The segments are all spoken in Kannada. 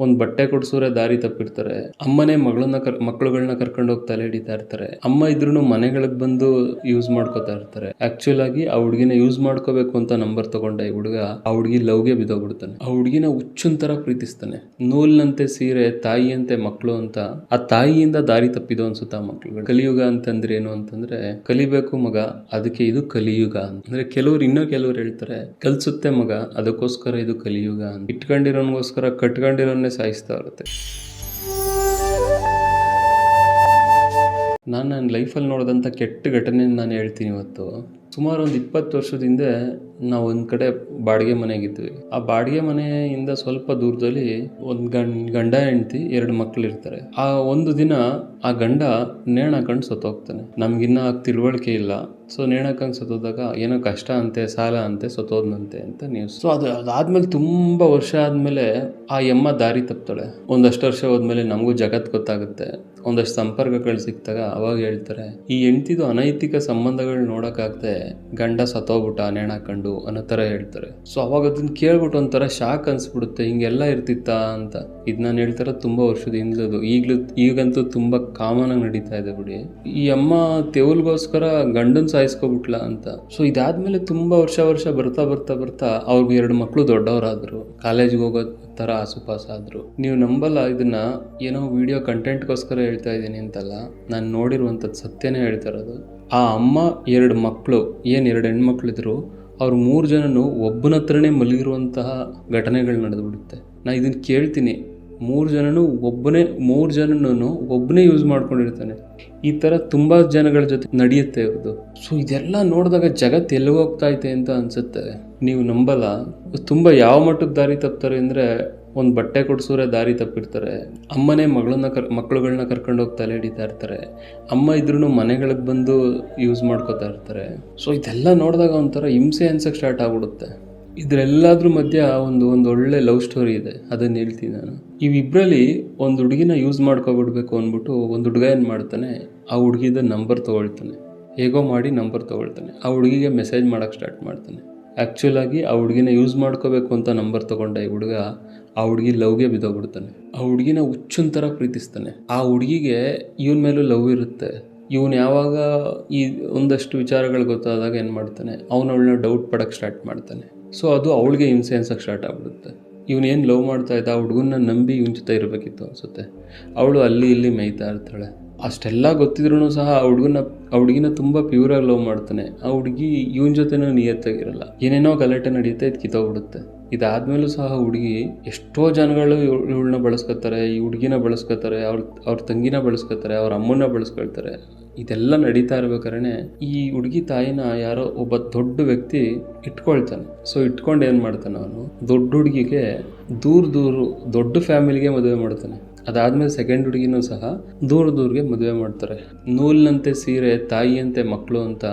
ಒಂದ್ ಬಟ್ಟೆ ಕೊಡ್ಸೋರೆ ದಾರಿ ತಪ್ಪಿರ್ತಾರೆ ಅಮ್ಮನೆ ಮಗಳನ್ನ ಕರ್ ಮಕ್ಕಳುಗಳನ್ನ ಕರ್ಕೊಂಡು ಹೋಗಿ ತಲೆ ಹಿಡಿತಾ ಇರ್ತಾರೆ. ಅಮ್ಮ ಇದ್ರೂ ಮನೆಗಳಿಗೆ ಬಂದು ಯೂಸ್ ಮಾಡ್ಕೋತಾ ಇರ್ತಾರೆ. ಆಕ್ಚುಲ್ ಆಗಿ ಆ ಹುಡುಗಿನ ಯೂಸ್ ಮಾಡ್ಕೋಬೇಕು ಅಂತ ನಂಬರ್ ತಗೊಂಡ ಈ ಹುಡುಗ ಆ ಹುಡುಗಿ ಲವ್ಗೆ ಬಿದ್ದೋಗ್ಬಿಡ್ತಾನೆ. ಆ ಹುಡುಗಿನ ಹುಚ್ಚನ್ ತರ ಪ್ರೀತಿಸ್ತಾನೆ. ನೂಲ್ನಂತೆ ಸೀರೆ, ತಾಯಿಯಂತೆ ಮಕ್ಕಳು ಅಂತ ಆ ತಾಯಿಯಿಂದ ದಾರಿ ತಪ್ಪಿದೋ ಅನ್ಸುತ್ತೆ ಆ ಮಕ್ಳುಗಳು. ಕಲಿಯುಗ ಅಂತಂದ್ರೆ ಏನು ಅಂತಂದ್ರೆ ಕಲಿಬೇಕು ಮಗ, ಅದಕ್ಕೆ ಇದು ಕಲಿಯುಗ ಅಂದ್ರೆ ಕೆಲವ್ರು ಇನ್ನೂ ಕೆಲವ್ರು ಹೇಳ್ತಾರೆ, ಕಲ್ಸುತ್ತೆ ಮಗ, ಅದಕ್ಕೋಸ್ಕರ ಇದು ಕಲಿಯುಗ ಅಂತ. ಇಟ್ಕೊಂಡಿರೋನ್ಗೋಸ್ಕರ, ಕಟ್ಕೊಂಡಿರೋನ್ನೇ ಸಾಯಿಸ್ತಾ ಇರುತ್ತೆ. ನಾನು ನನ್ನ ಲೈಫಲ್ಲಿ ನೋಡಿದಂಥ ಕೆಟ್ಟ ಘಟನೆ ನಾನು ಹೇಳ್ತೀನಿ ಇವತ್ತು. ಸುಮಾರು ಒಂದು ಇಪ್ಪತ್ತು ವರ್ಷದ ಹಿಂದೆ ನಾವು ಒಂದು ಕಡೆ ಬಾಡಿಗೆ ಮನೆಗಿದ್ವಿ. ಆ ಬಾಡಿಗೆ ಮನೆಯಿಂದ ಸ್ವಲ್ಪ ದೂರದಲ್ಲಿ ಒಂದು ಗಂಡ ಗಂಡ ಹೆಂಡತಿ ಎರಡು ಮಕ್ಕಳು ಇರ್ತಾರೆ. ಆ ಒಂದು ದಿನ ಆ ಗಂಡ ನೇಣ ಹಾಕೊಂಡು ಸತ್ತೋಗ್ತಾನೆ. ನಮ್ಗಿನ್ನ ತಿಳುವಳಿಕೆ ಇಲ್ಲ. ಸೊ ನೇಣ ಹಾಕೊಂಡು ಸತ್ತೋದಾಗ ಏನೋ ಕಷ್ಟ ಅಂತೆ, ಸಾಲ ಅಂತೆ, ಸತ್ತೋದ್ನಂತೆ ಅಂತ ನ್ಯೂಸ್ ಸೊ ಅದು ಅದಾದ್ಮೇಲೆ ತುಂಬ ವರ್ಷ ಆದಮೇಲೆ ಆ ಯಮ್ಮ ದಾರಿ ತಪ್ತಾಳೆ. ಒಂದಷ್ಟು ವರ್ಷ ಹೋದ್ಮೇಲೆ ನಮಗೂ ಜಗತ್ ಗೊತ್ತಾಗುತ್ತೆ. ಒಂದಷ್ಟು ಸಂಪರ್ಕಗಳು ಸಿಕ್ತಾಗ ಅವಾಗ ಹೇಳ್ತಾರೆ, ಈ ಹೆಂಡ್ತಿದು ಅನೈತಿಕ ಸಂಬಂಧಗಳು ನೋಡೋಕ್ಕಾಗದೆ ಗಂಡ ಸತ್ತೋಗ್ಬಿಟ್ಟ ನೇಣು ಹಾಕೊಂಡು ಅನ್ನೋ ಥರ ಹೇಳ್ತಾರೆ. ಸೊ ಅವಾಗ ಅದನ್ನ ಕೇಳ್ಬಿಟ್ಟು ಒಂಥರ ಶಾಕ್ ಅನ್ಸ್ಬಿಡುತ್ತೆ, ಹಿಂಗೆಲ್ಲ ಇರ್ತಿತ್ತಾ ಅಂತ. ಇದು ನಾನು ಹೇಳ್ತಾರ ತುಂಬಾ ವರ್ಷದ ಹಿಂದದು ಈಗಲೂ, ಈಗಂತೂ ತುಂಬಾ ಕಾಮನ್ ಆಗಿ ನಡೀತಾ ಇದೆ ಬಿಡಿ. ಈ ಅಮ್ಮ ತೆವಲ್ಗೋಸ್ಕರ ಗಂಡನ್ ಸಾಯಿಸ್ಕೊಬಿಟ್ಲ ಅಂತ. ಸೊ ಇದಾದ್ಮೇಲೆ ತುಂಬಾ ವರ್ಷ ವರ್ಷ ಬರ್ತಾ ಬರ್ತಾ ಬರ್ತಾ ಅವ್ರಿಗೆ ಎರಡು ಮಕ್ಕಳು ದೊಡ್ಡವರಾದ್ರು. ಕಾಲೇಜ್ಗೆ ಹೋಗೋ ಥರ ಆಸುಪಾಸ ಆದ್ರು. ನೀವು ನಂಬಲ್ಲ, ಇದನ್ನ ಏನೋ ವಿಡಿಯೋ ಕಂಟೆಂಟ್ಗೋಸ್ಕರ ಹೇಳ್ತಾ ಇದ್ದೀನಿ ಅಂತಲ್ಲ. ನಾನು ನೋಡಿರುವಂಥದ್ದು ಸತ್ಯನೇ ಹೇಳ್ತಾ ಇರೋದು. ಆ ಅಮ್ಮ ಎರಡು ಮಕ್ಕಳು ಏನು ಎರಡು ಹೆಣ್ಮಕ್ಳಿದ್ರು ಅವ್ರು ಮೂರು ಜನನು ಒಬ್ಬನ ಹತ್ರನೇ ಮಲಗಿರುವಂತಹ ಘಟನೆಗಳು ನಡೆದುಬಿಡುತ್ತೆ ನಾ ಇದನ್ನು ಕೇಳ್ತೀನಿ. ಮೂರು ಜನನೂ ಒಬ್ಬನೇ, ಮೂರು ಜನನೂ ಒಬ್ಬನೇ ಯೂಸ್ ಮಾಡ್ಕೊಂಡಿರ್ತಾನೆ. ಈ ಥರ ತುಂಬ ಜನಗಳ ಜೊತೆ ನಡೆಯುತ್ತೆ ಇವ್ರದ್ದು ಸೊ ಇದೆಲ್ಲ ನೋಡಿದಾಗ ಜಗತ್ತು ಎಲ್ಲಿ ಹೋಗ್ತಾ ಐತೆ ಅಂತ ಅನ್ಸುತ್ತೆ. ನೀವು ನಂಬಲ್ಲ. ತುಂಬ ಯಾವ ಮಟ್ಟಕ್ಕೆ ದಾರಿ ತಪ್ತಾರೆ ಅಂದರೆ, ಒಂದು ಬಟ್ಟೆ ಕೊಡ್ಸೋರೆ ದಾರಿ ತಪ್ಪಿರ್ತಾರೆ. ಅಮ್ಮನೇ ಮಗಳನ್ನ ಕರ್ ಮಕ್ಕಳುಗಳನ್ನ ಕರ್ಕೊಂಡು ಹೋಗಿ ತಲೆ ಹಿಡಿತಾ ಇರ್ತಾರೆ. ಅಮ್ಮ ಇದ್ರೂ ಮನೆಗಳಿಗೆ ಬಂದು ಯೂಸ್ ಮಾಡ್ಕೋತಾ ಇರ್ತಾರೆ. ಸೊ ಇದೆಲ್ಲ ನೋಡಿದಾಗ ಒಂಥರ ಹಿಂಸೆ ಅನ್ಸಕ್ಕೆ ಸ್ಟಾರ್ಟ್ ಆಗ್ಬಿಡುತ್ತೆ. ಇದ್ರೆಲ್ಲದ್ರ ಮಧ್ಯ ಒಂದು ಒಂದು ಒಳ್ಳೆ ಲವ್ ಸ್ಟೋರಿ ಇದೆ. ಅದನ್ನು ಹೇಳ್ತೀನಿ ನಾನು. ಇವಿಬ್ರಲ್ಲಿ ಒಂದು ಹುಡುಗಿನ ಯೂಸ್ ಮಾಡ್ಕೊಬಿಡ್ಬೇಕು ಅಂದ್ಬಿಟ್ಟು ಒಂದು ಹುಡುಗ ಏನು ಮಾಡ್ತಾನೆ, ಆ ಹುಡುಗಿದ ನಂಬರ್ ತೊಗೊಳ್ತಾನೆ. ಹೇಗೋ ಮಾಡಿ ನಂಬರ್ ತೊಗೊಳ್ತಾನೆ. ಆ ಹುಡುಗಿಗೆ ಮೆಸೇಜ್ ಮಾಡೋಕ್ಕೆ ಸ್ಟಾರ್ಟ್ ಮಾಡ್ತಾನೆ. ಆ್ಯಕ್ಚುಲಾಗಿ ಆ ಹುಡುಗಿನ ಯೂಸ್ ಮಾಡ್ಕೋಬೇಕು ಅಂತ ನಂಬರ್ ತೊಗೊಂಡ ಈ ಹುಡುಗ, ಆ ಹುಡುಗಿ ಲವ್ಗೆ ಬಿದ್ದೋಗ್ಬಿಡ್ತಾನೆ. ಆ ಹುಡುಗಿನ ಹುಚ್ಚನ್ ಥರ ಪ್ರೀತಿಸ್ತಾನೆ. ಆ ಹುಡುಗಿಗೆ ಇವನ ಮೇಲೂ ಲವ್ ಇರುತ್ತೆ. ಇವನು ಯಾವಾಗ ಈ ಒಂದಷ್ಟು ವಿಚಾರಗಳು ಗೊತ್ತಾದಾಗ ಏನು ಮಾಡ್ತಾನೆ, ಅವನವಳನ್ನ ಡೌಟ್ ಪಡೋಕ್ಕೆ ಸ್ಟಾರ್ಟ್ ಮಾಡ್ತಾನೆ. ಸೊ ಅದು ಅವಳಿಗೆ ಹಿಂಸೆ ಅನ್ಸೋಕ್ಕೆ ಸ್ಟಾರ್ಟ್ ಆಗ್ಬಿಡುತ್ತೆ. ಇವನೇನು ಲವ್ ಮಾಡ್ತಾ ಇದ್ದ, ಆ ಹುಡುಗನ್ನ ನಂಬಿ ಇವನ ಜೊತೆ ಇರಬೇಕಿತ್ತು ಅನಿಸುತ್ತೆ. ಅವಳು ಅಲ್ಲಿ ಇಲ್ಲಿ ಮೇಯ್ತಾ ಇರ್ತಾಳೆ. ಅಷ್ಟೆಲ್ಲ ಗೊತ್ತಿದ್ರೂ ಸಹ ಆ ಹುಡುಗನ ಆ ಹುಡುಗಿನ ತುಂಬ ಪ್ಯೂರಾಗಿ ಲವ್ ಮಾಡ್ತಾನೆ. ಆ ಹುಡುಗಿ ಇವನ ಜೊತೆನೂ ನಿಯತ್ತಾಗಿರಲ್ಲ. ಏನೇನೋ ಗಲಾಟೆ ನಡೆಯುತ್ತೆ ಇದು ಕಿತ್ತೋಗ್ಬಿಡುತ್ತೆ ಇದಾದ್ಮೇಲೂ ಸಹ ಹುಡುಗಿ ಎಷ್ಟೋ ಜನಗಳು ಇವಳನ್ನ ಬಳಸ್ಕೊತಾರೆ, ಈ ಹುಡುಗಿನ ಬಳಸ್ಕೊತಾರೆ, ಅವ್ರ ಅವ್ರ ತಂಗಿನ ಬಳಸ್ಕೊತಾರೆ, ಅವ್ರ ಅಮ್ಮನ ಬಳಸ್ಕೊಳ್ತಾರೆ. ಇದೆಲ್ಲ ನಡೀತಾ ಇರ್ಬೇಕಾದ್ರೆ ಈ ಹುಡುಗಿ ತಾಯಿನ ಯಾರೋ ಒಬ್ಬ ದೊಡ್ಡ ವ್ಯಕ್ತಿ ಇಟ್ಕೊಳ್ತಾನೆ. ಸೊ ಇಟ್ಕೊಂಡು ಏನು ಮಾಡ್ತಾನೆ ಅವನು? ದೊಡ್ಡ ಹುಡುಗಿಗೆ ದೂರ ದೂರು ದೊಡ್ಡ ಫ್ಯಾಮಿಲಿಗೆ ಮದುವೆ ಮಾಡ್ತಾನೆ. ಅದಾದ್ಮೇಲೆ ಸೆಕೆಂಡ್ ಹುಡುಗಿನೂ ಸಹ ದೂರ ದೂರಿಗೆ ಮದುವೆ ಮಾಡ್ತಾರೆ. ನೂಲಿನಂತೆ ಸೀರೆ, ತಾಯಿಯಂತೆ ಮಕ್ಕಳು ಅಂತ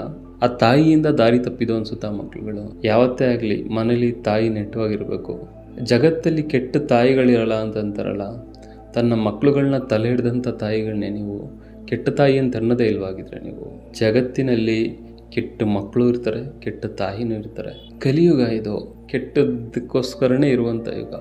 ಆ ತಾಯಿಯಿಂದ ದಾರಿ ತಪ್ಪಿದ್ದು ಅನ್ಸುತ್ತಾ ಮಕ್ಕಳುಗಳು ಯಾವತ್ತೇ ಆಗಲಿ ಮನೇಲಿ ತಾಯಿ ನೆಟ್ಟವಾಗಿರಬೇಕು ಜಗತ್ತಲ್ಲಿ ಕೆಟ್ಟ ತಾಯಿಗಳಿರಲ್ಲ ಅಂತ ಅಂತಾರಲ್ಲ ತನ್ನ ಮಕ್ಕಳುಗಳನ್ನ ತಲೆ ಹಿಡಿದಂಥ ತಾಯಿಗಳನ್ನೇ ನೀವು ಕೆಟ್ಟ ತಾಯಿ ಅಂತ ಅನ್ನೋದೇ ಇಲ್ವಾಗಿದ್ರೆ ನೀವು. ಜಗತ್ತಿನಲ್ಲಿ ಕೆಟ್ಟ ಮಕ್ಕಳು ಇರ್ತಾರೆ, ಕೆಟ್ಟ ತಾಯಿನೂ ಇರ್ತಾರೆ. ಕಲಿಯುಗ ಇದು. ಕೆಟ್ಟದಕ್ಕೋಸ್ಕರನೇ ಇರುವಂಥ ಯುಗ.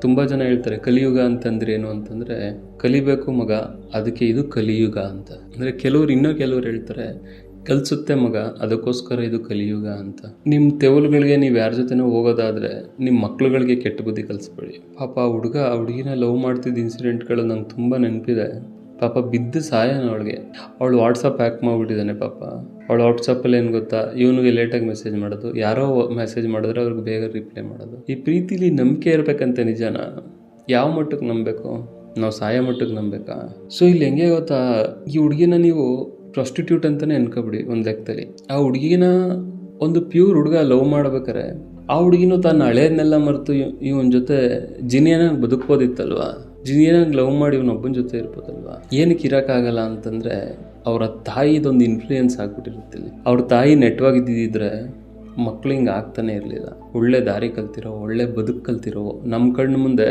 ತುಂಬ ಜನ ಹೇಳ್ತಾರೆ, ಕಲಿಯುಗ ಅಂತಂದ್ರೆ ಏನು? ಅಂತಂದರೆ, ಕಲಿಬೇಕು ಮಗ, ಅದಕ್ಕೆ ಇದು ಕಲಿಯುಗ ಅಂತ. ಅಂದರೆ ಕೆಲವ್ರು ಇನ್ನೂ ಕೆಲವ್ರು ಹೇಳ್ತಾರೆ ಕಲಿಸುತ್ತೆ ಮಗ, ಅದಕ್ಕೋಸ್ಕರ ಇದು ಕಲಿಯುಗ ಅಂತ. ನಿಮ್ಮ ತೆವಲುಗಳಿಗೆ ನೀವು ಯಾರ ಜೊತೆನೋ ಹೋಗೋದಾದರೆ ನಿಮ್ಮ ಮಕ್ಳುಗಳಿಗೆ ಕೆಟ್ಟ ಬುದ್ಧಿ ಕಲಿಸ್ಬೇಡಿ. ಪಾಪ ಆ ಹುಡುಗ, ಆ ಹುಡುಗಿನ ಲವ್ ಮಾಡ್ತಿದ್ದ ಇನ್ಸಿಡೆಂಟ್ಗಳು ನಂಗೆ ತುಂಬ ನೆನಪಿದೆ. ಪಾಪ ಬಿದ್ದು ಸಾಯನ ಅವಳಿಗೆ. ಅವಳು ವಾಟ್ಸಪ್ ಹ್ಯಾಕ್ ಮಾಡಿಬಿಟ್ಟಿದ್ದಾನೆ ಪಾಪ. ಅವಳು ವಾಟ್ಸಪ್ಪಲ್ಲಿ ಏನು ಗೊತ್ತಾ, ಇವನಿಗೆ ಲೇಟಾಗಿ ಮೆಸೇಜ್ ಮಾಡೋದು. ಯಾರೋ ಮೆಸೇಜ್ ಮಾಡಿದ್ರೆ ಅವ್ರಿಗೆ ಬೇಗ ರಿಪ್ಲೈ ಮಾಡೋದು. ಈ ಪ್ರೀತಿಲಿ ನಂಬಿಕೆ ಇರಬೇಕಂತ ನಿಜಾನ? ಯಾವ ಮಟ್ಟಕ್ಕೆ ನಂಬಬೇಕು? ನಾವು ಸಾಯೋ ಮಟ್ಟಕ್ಕೆ ನಂಬಬೇಕಾ? ಸೊ ಇಲ್ಲಿ ಹೆಂಗೆ ಗೊತ್ತಾ, ಈ ಹುಡುಗಿನ ನೀವು ಪ್ರಾಸ್ಟಿಟ್ಯೂಟ್ ಅಂತಲೇ ಅನ್ಕೋಬಿಡಿ ಒಂದು ಲೆಕ್ಕದಲ್ಲಿ. ಆ ಹುಡುಗಿನ ಒಂದು ಪ್ಯೂರ್ ಹುಡುಗ ಲವ್ ಮಾಡ್ಬೇಕಾರೆ ಆ ಹುಡುಗಿನೂ ತನ್ನ ಹಳೆಯನ್ನೆಲ್ಲ ಮರೆತು ಇವನ ಜೊತೆ ಜಿನಿಯನ ಬದುಕ್ಬೋದಿತ್ತಲ್ವಾ? ಜಿನಿಯನಾಗಿ ಲವ್ ಮಾಡಿ ಇವನೊಬ್ಬನ ಜೊತೆ ಇರ್ಬೋದಲ್ವಾ? ಏನಕ್ಕೆ ಇರೋಕ್ಕಾಗಲ್ಲ ಅಂತಂದರೆ, ಅವರ ತಾಯಿದೊಂದು ಇನ್ಫ್ಲೂಯೆನ್ಸ್ ಆಗ್ಬಿಟ್ಟಿರುತ್ತಿಲ್ಲ ಅವ್ರ ತಾಯಿ ನೆಟ್ವಾಗಿದ್ದಿದ್ರೆ ಮಕ್ಳು ಹಿಂಗೆ ಆಗ್ತಾನೆ ಇರಲಿಲ್ಲ. ಒಳ್ಳೆ ದಾರಿ ಕಲ್ತಿರೋ, ಒಳ್ಳೆ ಬದುಕು ಕಲ್ತಿರೋ ನಮ್ಮ ಕಣ್ಣು ಮುಂದೆ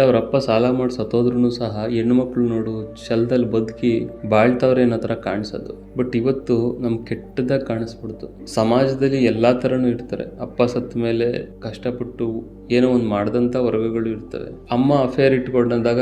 ಅವರಪ್ಪ ಸಾಲ ಮಾಡಿ ಸತ್ತೋದ್ರೂ ಸಹ ಹೆಣ್ಮಕ್ಳು ನೋಡು, ಛಲದಲ್ಲಿ ಬದುಕಿ ಬಾಳ್ತವ್ರೆ ಅನ್ನೋ ಥರ ಕಾಣಿಸೋದು. ಬಟ್ ಇವತ್ತು ನಮ್ಮ ಕೆಟ್ಟದಾಗ ಕಾಣಿಸ್ಬಿಡ್ತು. ಸಮಾಜದಲ್ಲಿ ಎಲ್ಲ ಥರನೂ ಇರ್ತಾರೆ. ಅಪ್ಪ ಸತ್ತ ಮೇಲೆ ಕಷ್ಟಪಟ್ಟು ಏನೋ ಒಂದು ಮಾಡ್ದಂಥ ವರ್ಗಗಳು ಇರ್ತವೆ. ಅಮ್ಮ ಅಫೇರ್ ಇಟ್ಕೊಂಡಾಗ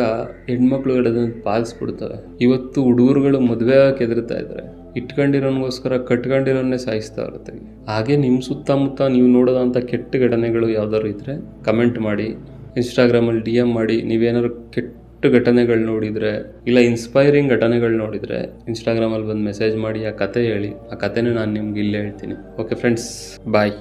ಹೆಣ್ಮಕ್ಳು ಅದನ್ನು ಪಾಲಿಸ್ಬಿಡ್ತವೆ. ಇವತ್ತು ಹುಡುಗರುಗಳು ಮದುವೆ ಆಗಕ್ಕೆ ಇದ್ದಾರೆ ಇಟ್ಕೊಂಡಿರೋನ್ಗೋಸ್ಕರ ಕಟ್ಕೊಂಡಿರೋನ್ನೇ ಸಾಯಿಸ್ತಾ ಇರುತ್ತೆ ಹಾಗೆ ನಿಮ್ಮ ಸುತ್ತಮುತ್ತ ನೀವು ನೋಡೋದಂಥ ಕೆಟ್ಟ ಘಟನೆಗಳು ಯಾವ್ದಾದ್ರು ಇದ್ದರೆ ಕಮೆಂಟ್ ಮಾಡಿ ಇನ್ಸ್ಟಾಗ್ರಾಮಲ್ಲಿ ಡಿ ಎಂ ಮಾಡಿ, ನೀವೇನಾದ್ರು ಕೆಟ್ಟ ಘಟನೆಗಳು ನೋಡಿದರೆ, ಇಲ್ಲ ಇನ್ಸ್ಪೈರಿಂಗ್ ಘಟನೆಗಳು ನೋಡಿದರೆ ಇನ್ಸ್ಟಾಗ್ರಾಮಲ್ಲಿ ಬಂದು ಮೆಸೇಜ್ ಮಾಡಿ ಆ ಕತೆ ಹೇಳಿ, ಆ ಕತೆನೇ ನಾನು ನಿಮ್ಗೆ ಇಲ್ಲೇ ಹೇಳ್ತೀನಿ. Okay friends bye